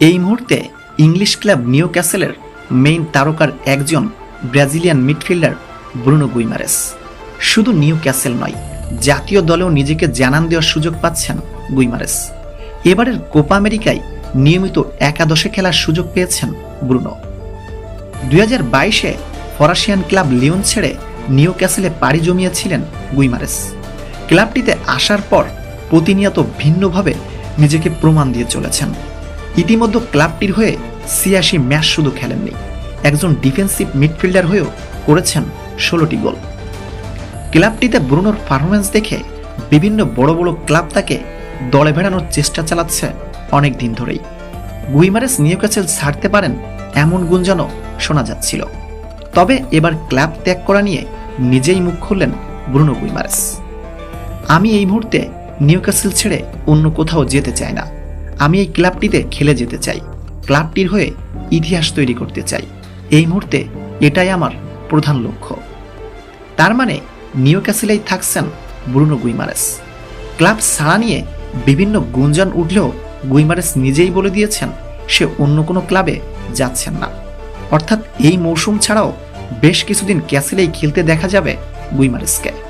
এই মুহূর্তে English club নিউ ক্যাসেলের মেইন তারকার একজন ব্রাজিলিয়ান মিডফিল্ডার ব্রুনো গুইমারেস। শুধু নিউ ক্যাসেল নয়, জাতীয় দলেও নিজেকে জানান দেওয়ার সুযোগ পাচ্ছেন গুইমারেস। এবারের কোপা আমেরিকায় নিয়মিত একাদশে খেলার সুযোগ পেয়েছেন ব্রুনো। দুই হাজার বাইশে ফরাসিয়ান ক্লাব লিওন ছেড়ে নিউ ক্যাসেলে পাড়ি জমিয়েছিলেন গুইমারেস। ক্লাবটিতে আসার পর প্রতিনিয়ত ভিন্নভাবে নিজেকে প্রমাণ দিয়ে চলেছেন। ইতিমধ্যে ক্লাবটির হয়ে ছিয়াশি ম্যাচ শুধু খেলেননি, একজন ডিফেন্সিভ মিডফিল্ডার হয়েও করেছেন ষোলোটি গোল। ক্লাবটিতে ব্রুনোর পারফরমেন্স দেখে বিভিন্ন বড় বড় ক্লাব তাকে দলে ভেড়ানোর চেষ্টা চালাচ্ছে অনেক দিন ধরেই। গুইমারেস নিউক্যাসেল ছাড়তে পারেন এমন গুঞ্জনও শোনা যাচ্ছিল। তবে এবার ক্লাব ত্যাগ করা নিয়ে নিজেই মুখ খুললেন ব্রুনো গুইমারেস। আমি এই মুহূর্তে নিউক্যাসেল ছেড়ে অন্য কোথাও যেতে চাই না। আমি এই ক্লাবটিতে খেলে যেতে চাই। ক্লাবটির হয়ে ইতিহাস তৈরি করতে চাই। এই মুহূর্তে এটাই আমার প্রধান লক্ষ্য। তার মানে নিউক্যাসেলেই থাকছেন ব্রুনো গুইমারেস। ক্লাব ছাড়া নিয়ে বিভিন্ন গুঞ্জন উঠলেও গুইমারেস নিজেই বলে দিয়েছেন, সে অন্য কোনো ক্লাবে যাচ্ছেন না। অর্থাৎ এই মৌসুম ছাড়াও বেশ কিছুদিন ক্যাসেলেই খেলতে দেখা যাবে গুইমারেসকে।